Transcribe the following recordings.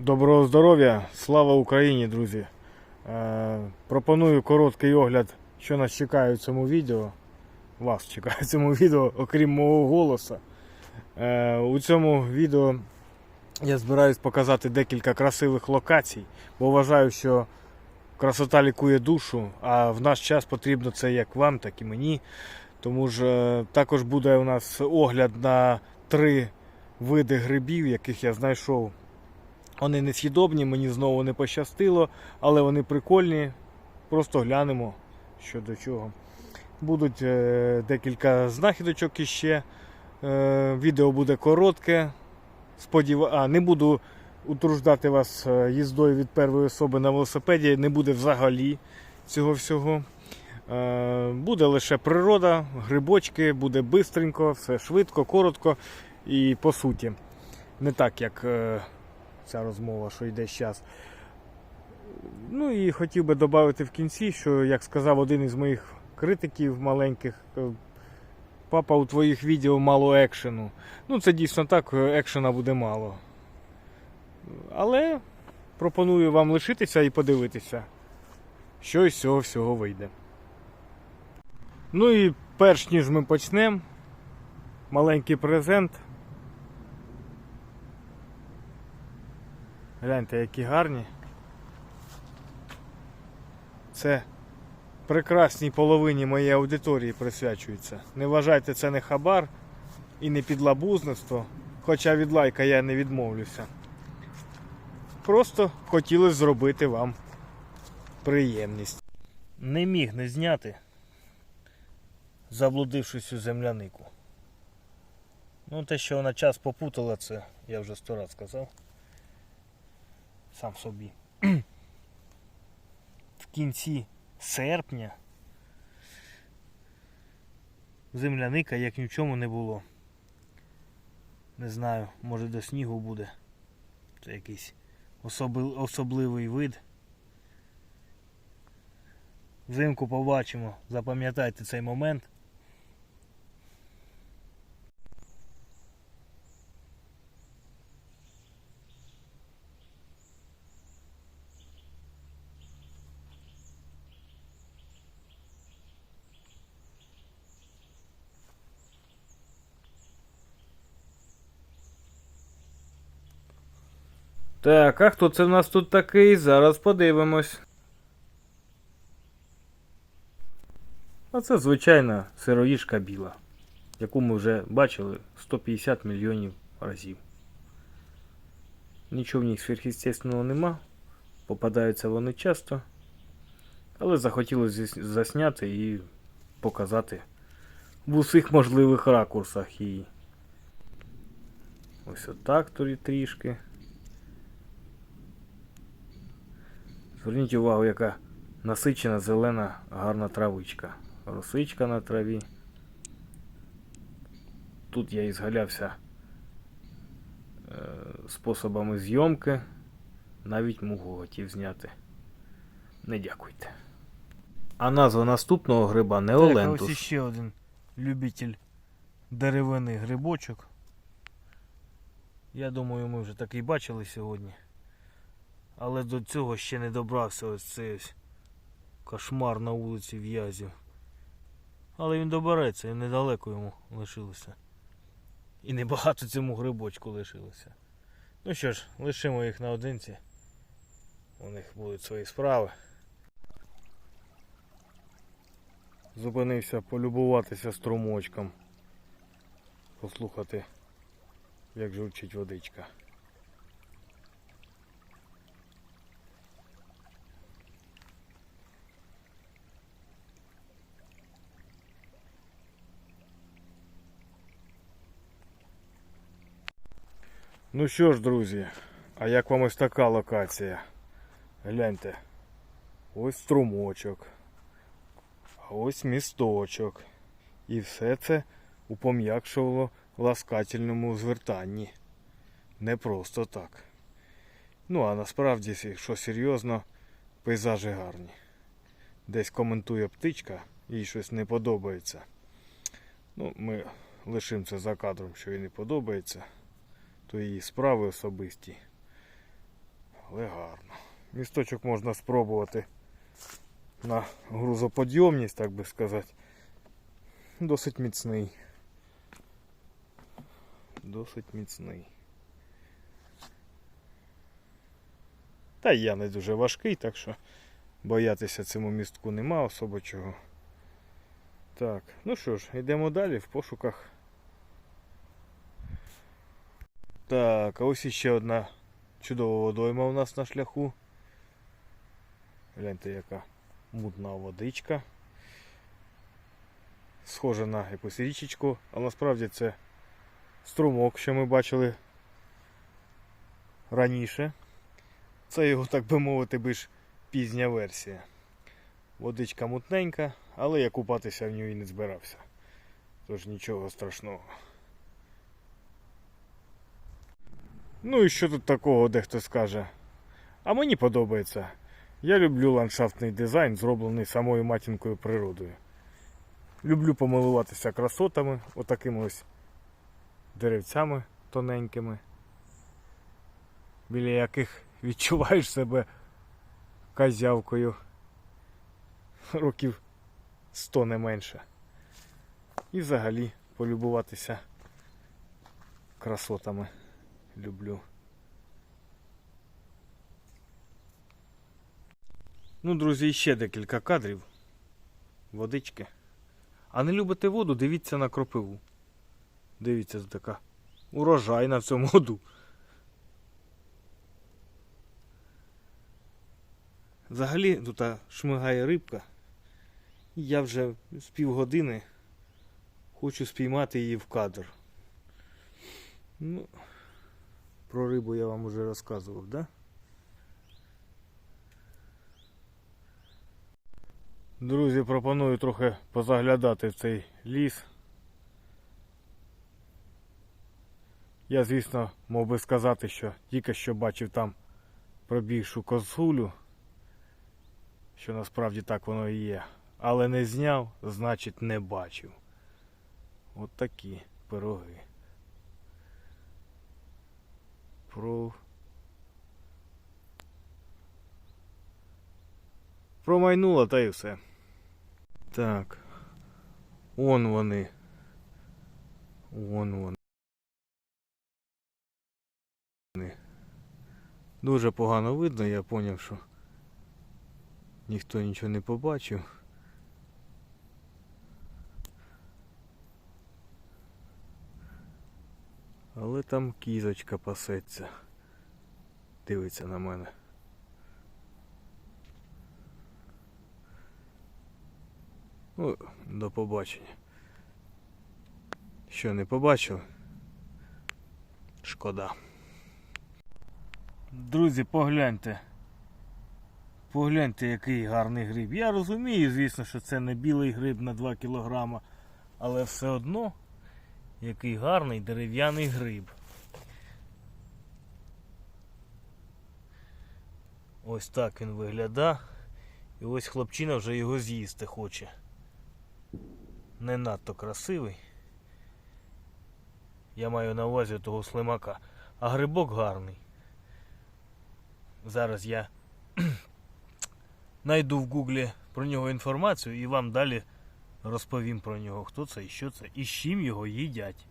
Доброго здоров'я, слава Україні, друзі. Е, пропоную короткий огляд, що нас чекає в цьому відео. Вас чекає в цьому відео, окрім мого голоса. Е, у цьому відео я збираюсь показати декілька красивих локацій, бо вважаю, що красота лікує душу, а в наш час потрібно це як вам, так і мені. Тому ж е, також буде у нас огляд на три види грибів, яких я знайшов. Вони несъїдобні, мені знову не пощастило, але вони прикольні. Просто глянемо, що до чого. Будуть е, декілька знахідочок іще. Е, відео буде коротке. Сподіва... А, не буду утруждати вас е, їздою від першої особи на велосипеді, не буде взагалі цього всього. Буде лише природа, грибочки, буде бистренько, все швидко, коротко і по суті. Не так, як. Ця розмова, що йде зараз. Ну і хотів би додати в кінці, що, як сказав один із моїх критиків маленьких, е, папа, у твоїх відео мало екшену. Ну, це дійсно так, е, екшена буде мало. Але пропоную вам лишитися і подивитися, що із цього всього вийде. Ну і перш ніж ми почнемо, маленький презент. Гляньте, які гарні. Це прекрасній половині моєї аудиторії присвячується. Не вважайте це не хабар і не підлабузництво, хоча від лайка я не відмовлюся. Просто хотілося зробити вам приємність. Не міг не зняти, заблудившись у землянику. Ну, те, що вона час попутала, це я вже сто раз сказав сам собі. В кінці серпня земляника як ні в чому не було. Не знаю, може до снігу буде. Це якийсь особливий вид. Взимку побачимо, запам'ятайте цей момент. Так, а хто це в нас тут такий? Зараз подивимось. А це звичайна сироїжка біла, яку ми вже бачили 150 мільйонів разів. Нічого в них сверхъестественного нема. Попадаються вони часто. Але захотілося засняти і показати в усіх можливих ракурсах її. Ось отак торі трішки. Зверніть увагу, яка насичена зелена гарна травичка. Росичка на траві. Тут я і згалявся е, способами зйомки. Навіть мугу хотів зняти. Не дякуйте. А назва наступного гриба Так, а Неолентус. ось ще один любитель деревини грибочок. Я думаю, ми вже такий бачили сьогодні. Але до цього ще не добрався ось цей кошмар на вулиці В'язів. Але він добереться і недалеко йому лишилося. І небагато цьому грибочку лишилося. Ну що ж, лишимо їх наодинці. У них будуть свої справи. Зупинився полюбуватися струмочком. Послухати, як журчить водичка. Ну що ж, друзі, а як вам ось така локація? Гляньте. Ось струмочок. А ось місточок. І все це у пом'якшувало ласкательному звертанні. Не просто так. Ну, а насправді, якщо серйозно, пейзажі гарні. Десь коментує птичка, їй щось не подобається. Ну, ми лишимо це за кадром, що їй не подобається то її справи особисті. але гарно. Місточок можна спробувати на грузоподйомність, так би сказати. Досить міцний. Досить міцний. Та я не дуже важкий, так що боятися цьому містку нема особо чого. Так, ну що ж, йдемо далі в пошуках. Так, а ось іще одна чудова водойма у нас на шляху. Гляньте, яка мутна водичка. Схожа на якусь річечку, а насправді це струмок, що ми бачили раніше. Це його, так би мовити, більш пізня версія. Водичка мутненька, але я купатися в ній не збирався. Тож нічого страшного. Ну і що тут такого, дехто скаже. А мені подобається. Я люблю ландшафтний дизайн, зроблений самою матінкою природою. Люблю помилуватися красотами, отакими ось деревцями тоненькими, біля яких відчуваєш себе козявкою років сто не менше. І взагалі полюбуватися красотами люблю. Ну, друзі, ще декілька кадрів. Водички. А не любите воду, дивіться на кропиву. Дивіться, така урожайна в цьому году. Взагалі тут шмигає рибка. І я вже з півгодини хочу спіймати її в кадр. Ну, про рибу я вам уже розказував, да? Друзі, пропоную трохи позаглядати в цей ліс. Я, звісно, мав би сказати, що тільки що бачив там пробігшу косулю, що насправді так воно і є. Але не зняв, значить не бачив. От такі пироги. Про... Промайнуло та й все. Так. Он вони. Вон вони. Дуже погано видно, я зрозумів, що ніхто нічого не побачив. Але там кізочка пасеться. Дивиться на мене. Ну, до побачення. Що не побачив? Шкода. Друзі, погляньте. Погляньте, який гарний гриб. Я розумію, звісно, що це не білий гриб на 2 кілограма, але все одно який гарний дерев'яний гриб. Ось так він виглядає. І ось хлопчина вже його з'їсти хоче. Не надто красивий. Я маю на увазі того слимака. А грибок гарний. Зараз я найду в гуглі про нього інформацію і вам далі розповім про нього, хто це і що це, і з чим його їдять.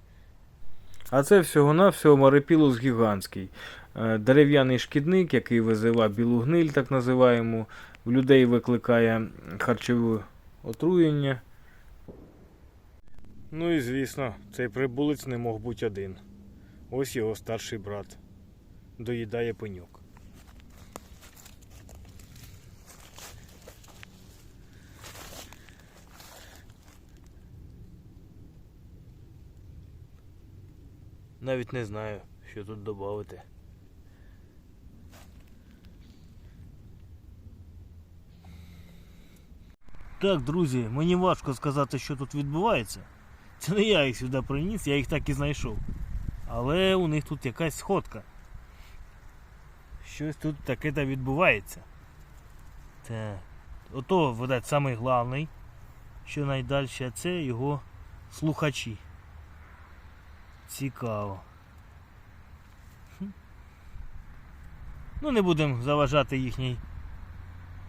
А це всього-навсього марипілус гігантський. Е, Дерев'яний шкідник, який визиває білу гниль, так називаємо, в людей викликає харчове отруєння. Ну і звісно, цей прибулець не мог бути один. Ось його старший брат. Доїдає пеньок. Навіть не знаю, що тут додати. Так, друзі, мені важко сказати, що тут відбувається. Це не я їх сюди приніс, я їх так і знайшов. Але у них тут якась сходка. Щось тут таке та відбувається. Так. Ото, видать, самий главний, що найдальше, це його слухачі. Цікаво. Ну, не будемо заважати їхній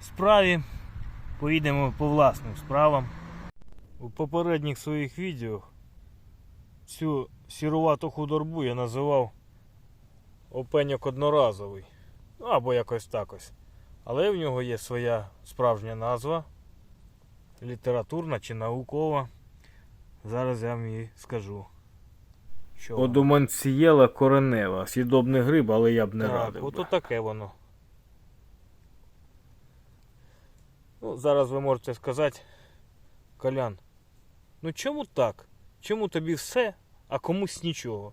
справі. Поїдемо по власним справам. У попередніх своїх відео цю сірувату худорбу я називав опеньок одноразовий. Ну, або якось так ось. Але в нього є своя справжня назва, літературна чи наукова. Зараз я вам її скажу. Воно. Одуманцієла коренева. Сідобний гриб, але я б не так, радив. ото би. таке воно. Ну, зараз ви можете сказати, Колян, ну чому так? Чому тобі все, а комусь нічого?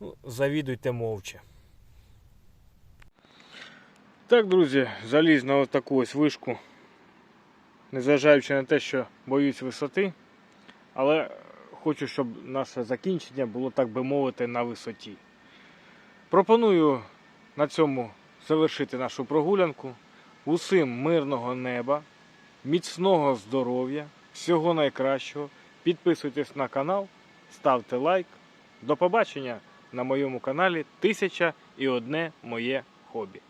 Ну, завідуйте мовче. Так, друзі, заліз на ось таку ось вишку, незважаючи на те, що боюсь висоти, але хочу, щоб наше закінчення було, так би мовити, на висоті. Пропоную на цьому завершити нашу прогулянку. Усім мирного неба, міцного здоров'я, всього найкращого. Підписуйтесь на канал, ставте лайк. До побачення на моєму каналі Тисяча і одне моє хобі.